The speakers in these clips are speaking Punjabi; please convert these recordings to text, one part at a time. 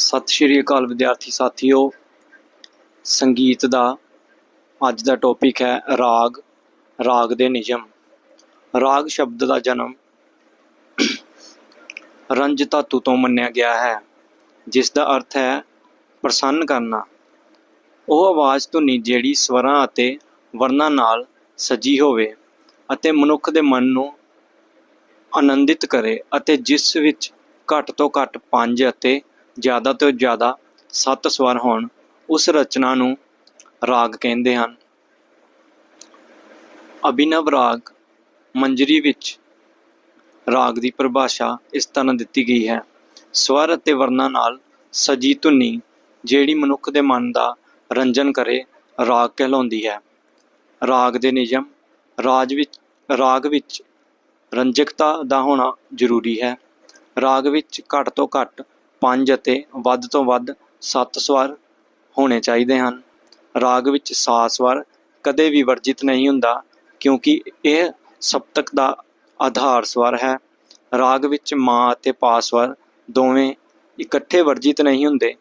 ਸਤਿ ਸ਼੍ਰੀ ਅਕਾਲ ਵਿਦਿਆਰਥੀ ਸਾਥੀਓ। ਸੰਗੀਤ ਦਾ ਅੱਜ ਦਾ ਟੌਪਿਕ ਹੈ ਰਾਗ ਰਾਗ ਦੇ ਨਿਯਮ। ਰਾਗ ਸ਼ਬਦ ਦਾ ਜਨਮ ਰੰਜ ਧਾਤੂ ਤੋਂ ਮੰਨਿਆ ਗਿਆ ਹੈ, ਜਿਸ ਦਾ ਅਰਥ ਹੈ ਪ੍ਰਸੰਨ ਕਰਨਾ। ਉਹ ਆਵਾਜ਼ ਧੁਨੀ ਜਿਹੜੀ ਸਵਰਾਂ ਅਤੇ ਵਰਨਾਂ ਨਾਲ ਸਜੀ ਹੋਵੇ ਅਤੇ ਮਨੁੱਖ ਦੇ ਮਨ ਨੂੰ ਆਨੰਦਿਤ ਕਰੇ ਅਤੇ ਜਿਸ ਵਿੱਚ ਘੱਟ ਤੋਂ ਘੱਟ ਪੰਜ ਅਤੇ ਜ਼ਿਆਦਾ ਤੋਂ ਜ਼ਿਆਦਾ ਸੱਤ ਸਵਰ ਹੋਣ ਉਸ ਰਚਨਾ ਨੂੰ ਰਾਗ ਕਹਿੰਦੇ ਹਨ। ਅਭਿਨਵ ਰਾਗ ਮੰਜਰੀ ਵਿੱਚ ਰਾਗ ਦੀ ਪਰਿਭਾਸ਼ਾ ਇਸ ਤਰ੍ਹਾਂ ਦਿੱਤੀ ਗਈ ਹੈ। ਸਵਰ ਅਤੇ ਵਰਨਾਂ ਨਾਲ ਸਜੀ ਧੁਨੀ ਜਿਹੜੀ ਮਨੁੱਖ ਦੇ ਮਨ ਦਾ ਰੰਜਨ ਕਰੇ ਰਾਗ ਕਹਿਲਾਉਂਦੀ ਹੈ। ਰਾਗ ਦੇ ਨਿਯਮ ਰਾਜ ਵਿੱਚ ਰਾਗ ਵਿੱਚ ਰੰਜਕਤਾ ਦਾ ਹੋਣਾ ਜ਼ਰੂਰੀ ਹੈ। ਰਾਗ ਵਿੱਚ ਘੱਟ ਤੋਂ ਘੱਟ ਪੰਜ ਅਤੇ ਵੱਧ ਤੋਂ ਵੱਧ ਸੱਤ ਸਵਰ ਹੋਣੇ ਚਾਹੀਦੇ ਹਨ। ਰਾਗ ਵਿੱਚ ਸਾ ਸਵਰ ਕਦੇ ਵੀ ਵਰਜਿਤ ਨਹੀਂ ਹੁੰਦਾ, ਕਿਉਂਕਿ ਇਹ ਸਪਤਕ ਦਾ ਆਧਾਰ ਸਵਰ ਹੈ। ਰਾਗ ਵਿੱਚ ਮਾਂ ਅਤੇ ਪਾ ਸਵਰ ਦੋਵੇਂ ਇਕੱਠੇ ਵਰਜਿਤ ਨਹੀਂ ਹੁੰਦੇ।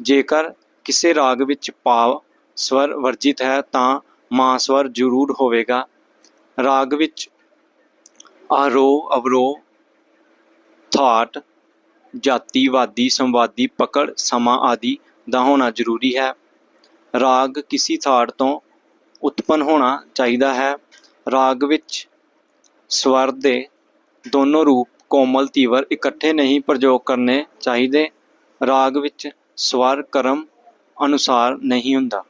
ਜੇਕਰ ਕਿਸੇ ਰਾਗ ਵਿੱਚ ਪਾ ਸਵਰ ਵਰਜਿਤ ਹੈ, ਤਾਂ ਮਾਂ ਸਵਰ ਜ਼ਰੂਰ ਹੋਵੇਗਾ। ਰਾਗ ਵਿੱਚ ਆਰੋਹ ਅਵਰੋਹ ਥਾਟ ਜਾਤੀਵਾਦੀ, ਸੰਵਾਦੀ, ਪਕੜ, ਸਮਾਂ ਆਦਿ ਦਾ ਹੋਣਾ ਜ਼ਰੂਰੀ ਹੈ। ਰਾਗ ਕਿਸੇ ਥਾਟ ਤੋਂ ਉਤਪੰਨ ਹੋਣਾ ਚਾਹੀਦਾ ਹੈ। ਰਾਗ ਵਿੱਚ ਸਵਰ ਦੇ ਦੋਨੋਂ ਰੂਪ ਕੋਮਲ, ਤੀਵਰ ਇਕੱਠੇ ਨਹੀਂ ਪ੍ਰਯੋਗ ਕਰਨੇ ਚਾਹੀਦੇ। ਰਾਗ ਵਿੱਚ ਸਵਰ ਕਰਮ ਅਨੁਸਾਰ ਨਹੀਂ ਹੁੰਦਾ।